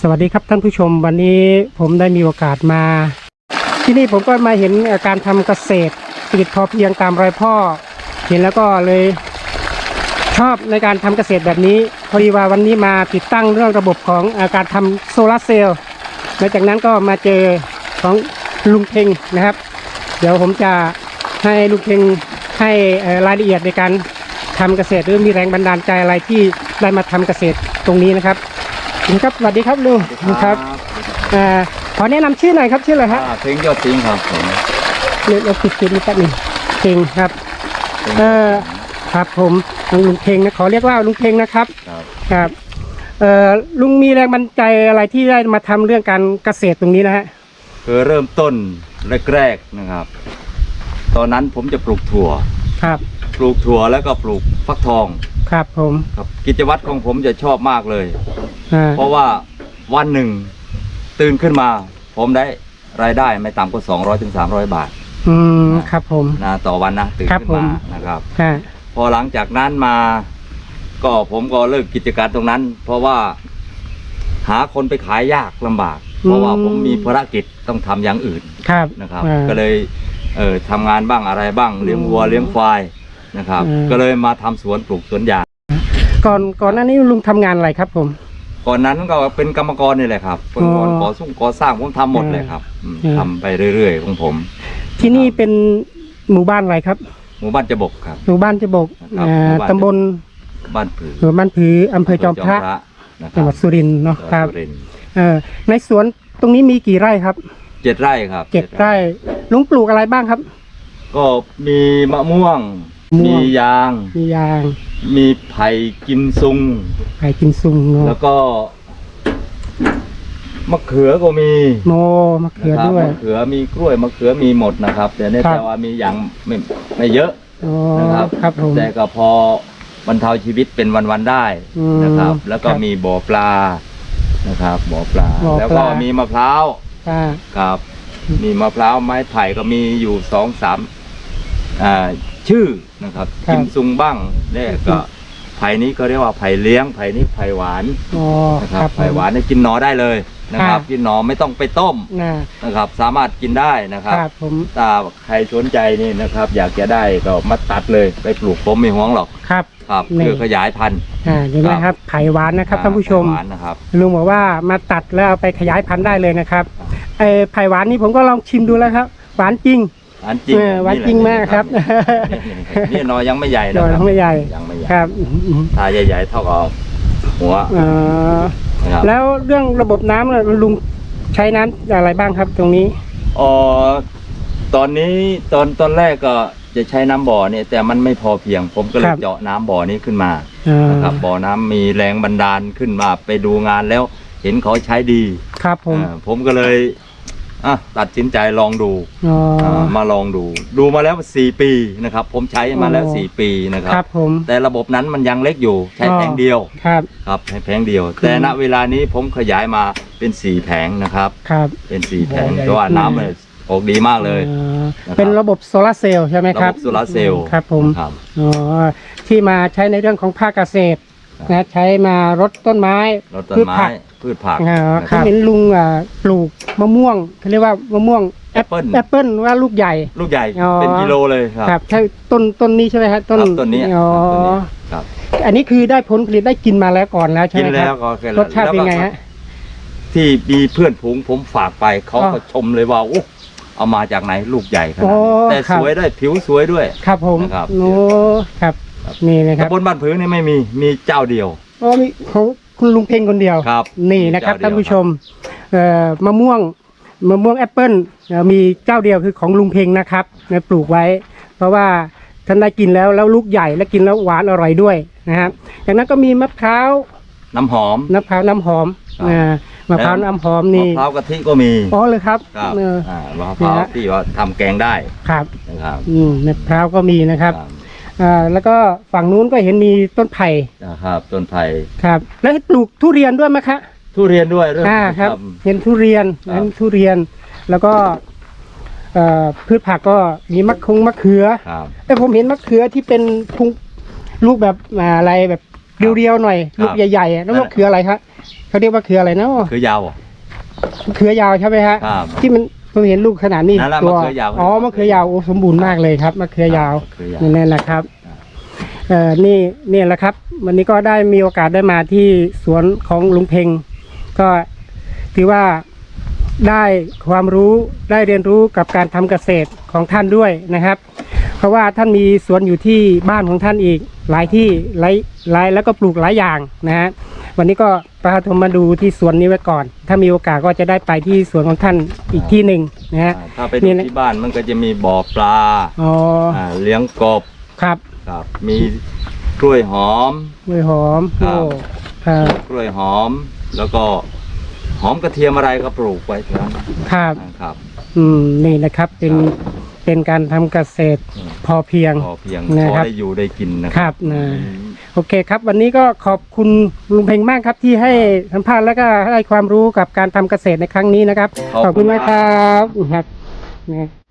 สวัสดีครับท่านผู้ชมวันนี้ผมได้มีโอกาสมา ที่นี่ผมก็มาเห็นการทำเกษตรเศรษฐกิจพอเพียงตามรอยพ่อ เห็นแล้วก็เลยชอบในการทำเกษตรแบบนี้ พอดีว่าวันนี้มาติดตั้งเรื่องระบบของอาการทำโซลาร์เซลล์หลังจากนั้นก็มาเจอของลุงเพ่งนะครับ เดี๋ยวผมจะให้ลุงเพ่งให้รายละเอียดในการทำเกษตรหรือมีแรงบันดาลใจอะไรที่ได้มาทำเกษตรตรงนี้นะครับ ครับสวัสดีครับลุงครับเอ่อขอแนะนำชื่อหน่อยครับชื่ออะไรฮะอ่าเพลงยอดจริงครับผมเดี๋ยวเราปิดคลิปนี้แป๊บหนึงเพ่งครับเออครับผมลุงเพ่งนะขอเรียกว่าลุงเพ่งนะครับครับครับเอ่อลุงมีแรงบันดาลใจอะไรที่ได้มาทำเรื่องการเกษตรตรงนี้นะฮะคือเริ่มต้นแรกๆนะครับ ตอนนั้นผมจะปลูกถั่ว ครับปลูกถั่วแล้วก็ปลูกฟักทอง ครับผม ครับกิจวัตรของผมจะชอบมากเลย อ่า เพราะว่าวันหนึ่งตื่นขึ้นมา ผมได้รายได้ไม่ต่ำกว่า200ถึง300 บาทอืมครับผม นะต่อวันนะตื่นครับขึ้นมาผม นะครับฮะพอหลังจากนั้นมา ก็ผมก็เลิกกิจการตรงนั้น เพราะว่าหาคนไปขายยากลำบาก เพราะว่าผมมีภารกิจต้องทำอย่างอื่นครับนะครับ อ่า ก็เลยเออทำงานบ้างอะไรบ้างเลี้ยงวัวอืมเลี้ยงควายนะครับ อืม ก็เลยมาทำสวนปลูกสวนยางก่อนก่อนหน้านี้ลุงทำงานอะไรครับผม ก่อนนั้นก็เป็นกรรมกรนี่แหละครับเป็นก่อนอ๋อก่อสุ่งก่อสร้างผมทำหมดเลยครับอืมอืม ทำไปเรื่อยๆของผม ที่นี่เป็นหมู่บ้านอะไรครับ หมู่บ้านจะบกครับ หมู่บ้านจะบกครับอ่าหมู่บ้าน ตำบลบ้านผือหมู่บ้านผืออำเภอจอมพระนะคจัรังหวัดสุรินทร์เนาะจังหวัดครับสุรินทร์เออในสวนตรงนี้มีกี่ไร่ครับเจ็ดไร่ครับเจ็ดไร่ลุงปลูกอะไรบ้างครับ ก็มีมะม่วง ม่วง มียาง มียาง มีไผ่กิมซุง ไผ่กินซุงเนาะแล้วก็มะเขือก็มีโมมะเขือนะครับด้วยมะเขือมีกล้วยมะเขือมีหมดนะครับ แต่เนี่ยครับแต่ว่ามีอย่างไม่ไม่เยอะอ๋อนะครับครับผมแต่ก็พอบรรเทาชีวิตเป็นวันๆได้อืมนะครับ แล้วก็ครับมีบ่อปลานะครับบ่อปลาบ่อปลา แล้วก็มีมะพร้าวอ่าครับ มีมะพร้าวไม้ไผ่ก็มีอยู่สองสามอ่าชื่อนะครับครับกิมซุงบ้างเนี่ยก็ไผ่นี้ก็เรียกว่าไผ่เลี้ยงไผ่นี้ไผ่หวานอ๋อนะคครัรับบไผ่หวานเนี่ยกินหนอได้เลยนะครับค่ะกินหนอไม่ต้องไปต้มน่านะครับ สามารถกินได้นะคครับรับผมถ้าใครสนใจนี่นะครับ อยากจะได้ก็มาตัดเลยไปปลูกผมไม่ห่วงหรอกครับ ครับนี่ คือขยายพันธุ์อ่าเห็นไหมครับไผ่หวานนะครับท่านผู้ชม ไผ่หวานนะครับ ลุงบอกว่ามาตัดแล้วเอาไปขยายพันธุ์ได้เลยนะครับไอ้ไผ่หวานนี่ผมก็ลองชิมดูแล้วครับ หวานจริง หวานจริงเออหวานจริงมากครับนี่นี่หนอยังไม่ใหญ่หนะน่อยครับไม่ใหญ่ยังไม่ใหญ่ครับอืมถ้าใหญ่ๆเท่ากับหัวเอ่อนะครับแล้วเรื่องระบบน้ำน่ะลุงใช้น้ำอะไรบ้างครับตรงนี้อ๋อตอนนี้ตอนตอนแรกก็จะใช้น้ำบ่อเนี่ยแต่มันไม่พอเพียง ผมก็เลครัยบเจาะน้ำบ่อนี้ขึ้นมาอ่านะครับบ่อน้ำมีแรงบันดาลขึ้นมาไปดูงานแล้ว เห็นเขาใช้ดีครับผมอ่าผมก็เลย อะตัดสินใจลองดูอ๋ออามาลองดู ดูมาแล้วสี่ปีนะครับ ผมใช้มาแล้วอ๋อสี่ปีนะคครัรับบ ผม แต่ระบบนั้นมันยังเล็กอยู่ใช้อ๋อ แผงเดียวครับ ครับใช้แผงเดียว แต่ณเวลานี้ผมขยายมาเป็นสี่แผงนะครับ ครับเป็นสี่แผงเพราะว่าน้ำมันออกดีมากเลยอ่านะครับ เป็นระบบโซลาร์เซลล์ใช่ไหมระครับบบ โซลาร์เซลล์ครับผม ครับ อ๋อที่มาใช้ในเรื่องของภาคเกษตรครับนะใช้มารดต้นไม้รดต้นพืชไม้ผัก พืชผักอ่านะเขาเห็นลุงอ่าปลูกมะม่วงเขาเรียกว่ามะม่วงแอปเปิ้ล แอปเปิ้ลว่าลูกใหญ่ ลูกใหญ่อ๋อ เป็นกิโลเลยครับครับใช่ต้นต้นนี้ใช่ไหมครับต้นครับต้นนี้อ๋อต้นนี้ครับอันนี้คือได้ผลผลิตได้กินมาแล้วก่อนแล้วใช่กินไหมคแล้รัวบก็แค่รสชาติเป็นไงแล้วก็ฮะ ที่มีเพื่อนฝูงผมฝากไปเขาอ๋อก็ชมเลยว่าโอ้เอามาจากไหนลูกใหญ่ขนาดโอ้นี้แต่ครับ สวยด้วยผิวสวยด้วย ครับผมนะครับโอ้ครับครับ นี่นะครับตำบลบ้านผือนี่ไม่มีมีเจ้าเดียวโอ้มีของ คุณลุงเพ่งคนเดียว ครับนี่นะครับมีเจ้าเดียวท่านผู้ชมเอ่อมะม่วงมะม่วงแอปเปิ้ลเอ่อมีเจ้าเดียวคือของลุงเพ่งนะครับเนี่ยปลูกไว้ เพราะว่าท่านได้กินแล้วแล้วลูกใหญ่และกินแล้วหวานอร่อยด้วยนะครับจากนั้นก็มีมะพร้าวน้ำหอมมะพร้าวน้ำหอมครับอ่ามะพร้าวน้ำหอมมะนี่พร้าวกะทิก็มีอ๋อเลยครับครับเอออ่ามะพร้าวเนี่ยที่ว่าทำแกงได้ครับนะครับอืมมะพร้าวก็มีนะครับครับ อ่าแล้วก็ฝั่งนู้นก็เห็นมีต้นไผ่นะครับต้นไผ่ครับ แล้วให้ปลูกทุเรียนด้วยไหมคะทุเรียนด้วยเรื่องอ่าครับทเห็นทุเรียนครับ เห็นทุเรียน แล้วก็เอ่อพืชผักก็มีมะคงมะเขือำครับแต่ผมเห็นมะเขือที่เป็นพุงลูกแบบอ่าอะไรแบบเรียวๆหน่อยครับลูกใหญ่ๆอะแล้วนั่นมะเขืออะไรครับเขาเรียกว่าเครืออะไรเนาะคือยาวอะเครือยาวใช่ไหมฮะครับ ที่มัน ผมเห็นลูกขนาดนี้นั่นแหละตัวมะเขือยาวอ๋อมะเขือยาวโอ้สมบูรณ์มากเลยครับมะเขือยาวคือยาว นี่แหละครับเอ่อนี่นี่แหละครับ วันนี้ก็ได้มีโอกาสได้มาที่สวนของลุงเพ็งก็ถือว่าได้ความรู้ได้เรียนรู้กับการทำเกษตรของท่านด้วยนะครับ เพราะว่าท่านมีสวนอยู่ที่บ้านของท่านอีก หลายที่หลายหลายแล้วก็ปลูกหลายอย่างนะฮะ วันนี้ก็ประทมมาดูที่สวนนี้ไว้ก่อน ถ้ามีโอกาสก็จะได้ไปที่สวนของท่านอีกที่หนึ่งนะฮะอ่าถ้าไปนี่ดูนะที่บ้านมันก็จะมีบ่อปลาอ๋ออ่าเลี้ยงกบครับครับมีกล้วยหอม กล้วยหอมครัโอ้บ ครับกล้วยหอม แล้วก็หอมกระเทียมอะไรก็ปลูกไว้ที่นั้นครับ นะครับ อืมนี่นะครับเป็นครับเป็นการทำเกษตรอืมพอเพียง พอเพียงนะพอครับ ได้อยู่ได้กินนะคครัรับบนะ โอเคครับ วันนี้ก็ขอบคุณลุงเพ็งมากครับที่ให้สัมภาษณ์แล้วก็ให้ความรู้กับการทำเกษตรในครั้งนี้นะครับ ขอบคุณมากครับครับนะ